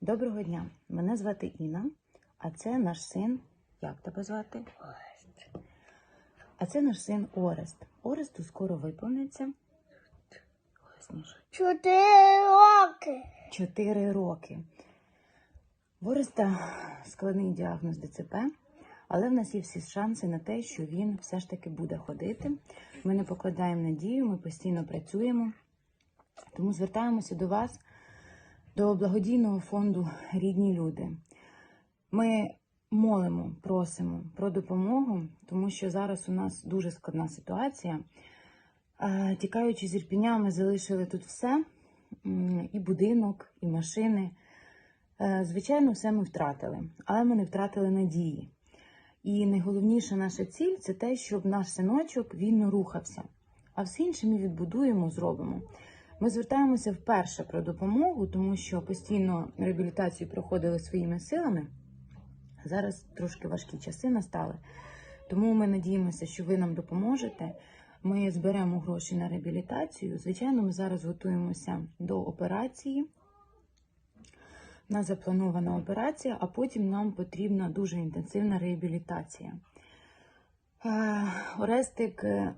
Доброго дня! Мене звати Інна, а це наш син. Як тебе звати? Орест. А це наш син Орест. Оресту скоро виповниться. Голосніше. Чотири роки. Чотири роки. В Ореста складний діагноз ДЦП, але в нас є всі шанси на те, що він все ж таки буде ходити. Ми не покладаємо надію, ми постійно працюємо. Тому звертаємося до вас, до благодійного фонду Рідні люди. Ми молимо, просимо про допомогу, тому що зараз у нас дуже складна ситуація. Е, Тікаючи з Ірпіня, ми залишили тут все: і будинок, і машини. Е, Звичайно, все ми втратили, але ми не втратили надії. І найголовніша наша ціль це те, щоб наш синочок вільно рухався. А все інше ми відбудуємо, зробимо. Ми звертаємося вперше про допомогу, тому що постійно реабілітацію проходили своїми силами. Зараз трошки важкі часи настали. Тому ми надіємося, що ви нам допоможете. Ми зберемо гроші на реабілітацію. Звичайно, ми зараз готуємося до операції. У нас запланована операція, а потім нам потрібна дуже інтенсивна реабілітація. Е, Орестик е,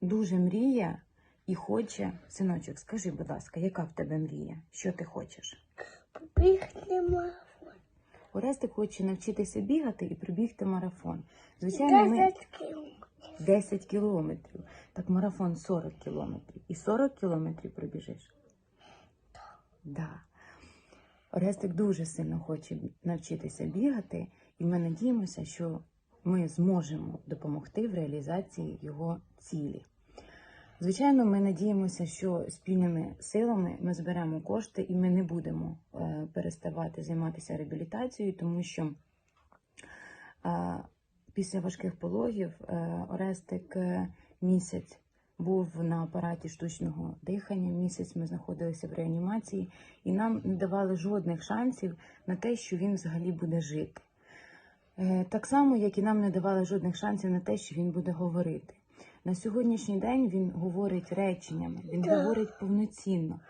дуже мріє і хоче. Синочок, скажи, будь ласка, яка в тебе мрія? Що ти хочеш? Побігти марафон. Орестик хоче навчитися бігати і пробігти марафон. Звичайно, ми Десять кілометрів. 10 кілометрів. Так марафон 40 кілометрів. І 40 кілометрів пробіжиш? Так. Да. Орестик дуже сильно хоче навчитися бігати, і ми надіємося, що ми зможемо допомогти в реалізації його цілі. Звичайно, ми надіємося, що спільними силами ми зберемо кошти і ми не будемо е, переставати займатися реабілітацією, тому що е, після важких пологів е, Орестик місяць був на апараті штучного дихання. Місяць ми знаходилися в реанімації, і нам не давали жодних шансів на те, що він взагалі буде жити. Так само, як і нам не давали жодних шансів на те, що він буде говорити. На сьогоднішній день він говорить реченнями, він говорить повноцінно.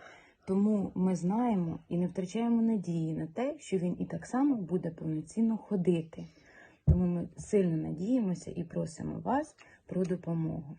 Тому ми знаємо і не втрачаємо надії на те, що він і так само буде повноцінно ходити. Тому ми сильно надіємося і просимо вас про допомогу.